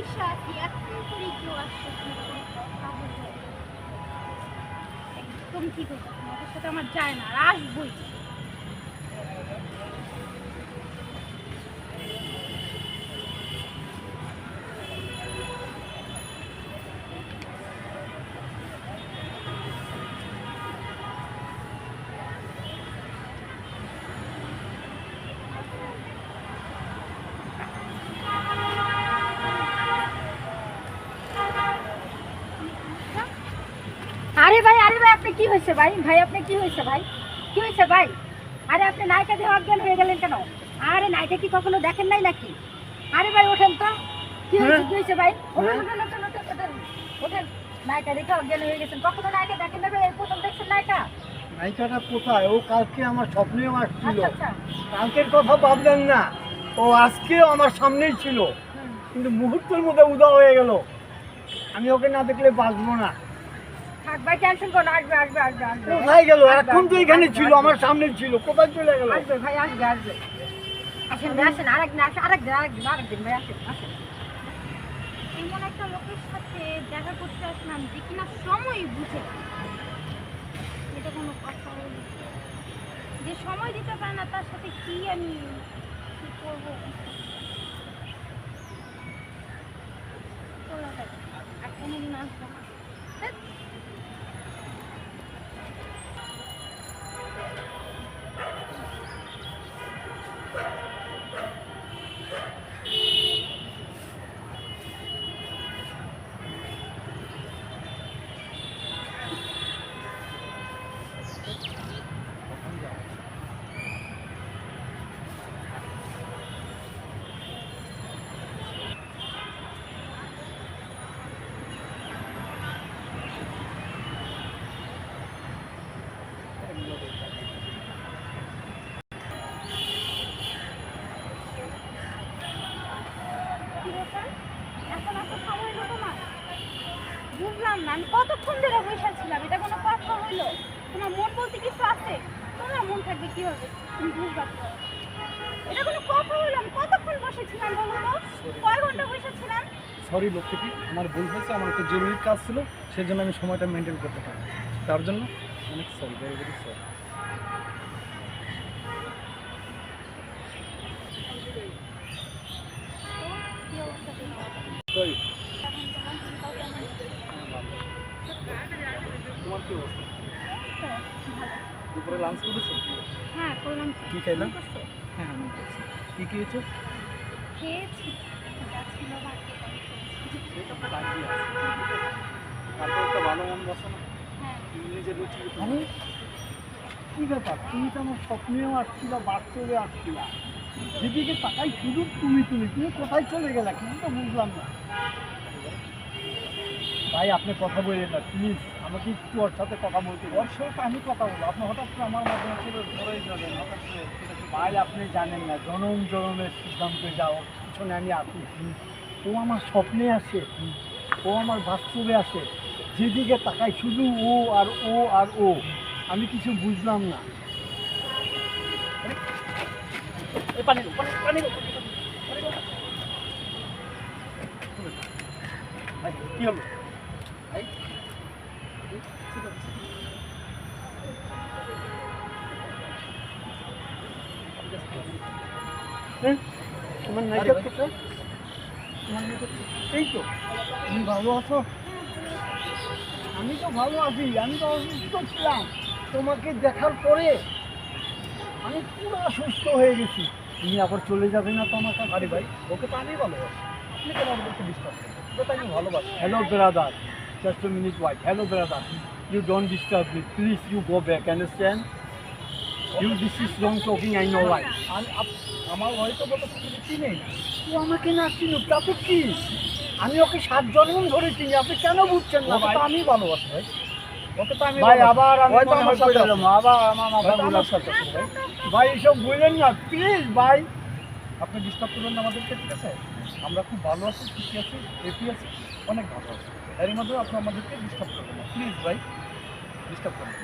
বৈশা আছি এখন করে কেউ আসছে একদম ঠিক যাচ্ছে সাথে আমার যায় না, আর আসবই। আরে ভাই আরে ভাই আপনি কি হয়েছে ভাই? ভাই আপনি কি হয়েছে ভাই? কি হয়েছে ভাই? আরে আপনি নায়িকা দিয়ে অজ্ঞান হয়ে গেলেন কেন? আরে নায়িকা কি কখনো দেখেন নাই নাকি? আরে ভাই ওঠেন তো। কি হয়েছে কি হয়েছে ভাই? ওঠেন ওঠেন ওঠেন ওঠেন ওঠেন ওঠেন। নায়িকা দেখে অজ্ঞান হয়ে গেছেন। কখনো নায়িকা দেখেন না ভাই? এই প্রথম দেখছেন নায়িকা? নায়িকাটা কোথায়? ও কালকে আমার স্বপ্নেও আসছিল। আচ্ছা আচ্ছা। কালকের কথা ভাবলেন না। ও আজকেও আমার সামনেই ছিল। কিন্তু মুহূর্তের মধ্যে উদা হয়ে গেল। আমি ওকে না দেখলে বাঁচবো না। ভাই টেনশন করো আসবে আসবে আসবে আসবে। কোথায় গেল এখন তো এখানে ছিল আমার সামনে ছিল কোথায় চলে গেল? আসবে ভাই আসবে আসবে। আসেন ভাই আসেন আরেকদিন আসেন আরেকদিন আরেকদিন আরেকদিন ভাই আসেন আসেন। এমন একটা লোকের সাথে দেখা করতে আসলাম যে কিনা সময় বুঝে এটা কোনো কথা হলো যে সময় দিতে পারে না তার সাথে কি আমি কি করব? আর কোনোদিন আসব না। বুঝলাম না আমি কতক্ষণ ধরে বসে ছিলাম এটা কোনো কথা হইল তোমার মন বলতে কিছু আছে? তোমার মন থাকবে কি হবে তুমি বুঝবা এটা কোনো কথা হইল আমি কতক্ষণ বসেছিলাম বলো তো? কয় ঘণ্টা বসেছিলাম? সরি লক্ষ্মীটি আমার ভুল হয়েছে আমার একটা জরুরি কাজ ছিল সেই জন্য আমি সময়টা মেনটেন করতে পারি তার জন্য অনেক সরি ভেরি ভেরি সরি কি অবস্থা তোমার? সরি এখন তোমার চিন্তাও কেমন? তোমার কি অবস্থা? দুপুরে লাঞ্চ করেছ? হ্যাঁ করলাম। কি খাইলাম? হ্যাঁ আমি করছি। খেয়েছো? খেয়েছি। তারপর একটা ভালো মন বসে না। হ্যাঁ। তুমি নিজের রুচি আমি কি ব্যাপার? তুমি তো আমার স্বপ্নেও আসছিল বাস্তবে আসছিল। যেদিকে তাকাই শুধু তুমি তুমি তুমি কোথায় চলে গেলে? কিন্তু তো বুঝলাম না। ভাই আপনি কথা বললেন না প্লিজ আমাকে একটু ওর সাথে কথা বলতে ওর সাথে আমি কথা বলব। আপনি হঠাৎ করে আমার মাধ্যমে চলে ধরেই যাবেন হঠাৎ করে ভাই আপনি জানেন না জনম জনমের সিদ্ধান্তে যাও পিছনে আমি আছি ও আমার স্বপ্নে আছে ও আমার বাস্তবে আসে যেদিকে তাকাই শুধু ও আর ও আর ও। আমি কিছু বুঝলাম না। পানি পানি- পানি দাও। ভাই, কি হলো? তোমার কোথায়? তোমার নায়িকা এই তো তুমি ভালো আছো? আমি তো ভালো আছি আমি তো অসুস্থ ছিলাম। তোমাকে দেখার পরে আমি পুরো সুস্থ হয়ে গেছি। তুমি আবার চলে যাবে না তো আমার কাছে? আরে ভাই ওকে তো আমি ভালোবাসি। আপনি কেন আমাকে ডিস্টার্ব করেন ওকে তো আমি ভালোবাসি। Hello brother just a minute wait hello you don't disturb me. Please you go back understand? You this is wrong talking i know আমি আমার হয়তো বলতে তুমি চিনেই না ও আমাকে না চিনুক তাতে কি? আমি ওকে সাত জন্ম ধরে চিনি আপনি কেন বুঝছেন না? ভাই। আমি ভালোবাসি ভাই। ওকে তো আমি ভাই আবার আমি হয়তো আমার সাথে আবার আমার মাথা আমার সাথে ভাই। এসব বললেন না। প্লিজ ভাই। আপনি ডিস্টার্ব করবেন না আমাদেরকে ঠিক আছে? আমরা খুব ভালো আছি খুশি আছি হ্যাপি আছি অনেক ভালো আছি। এর মধ্যে আপনি আমাদেরকে ডিস্টার্ব করবেন না। প্লিজ ভাই। ডিস্টার্ব করবেন।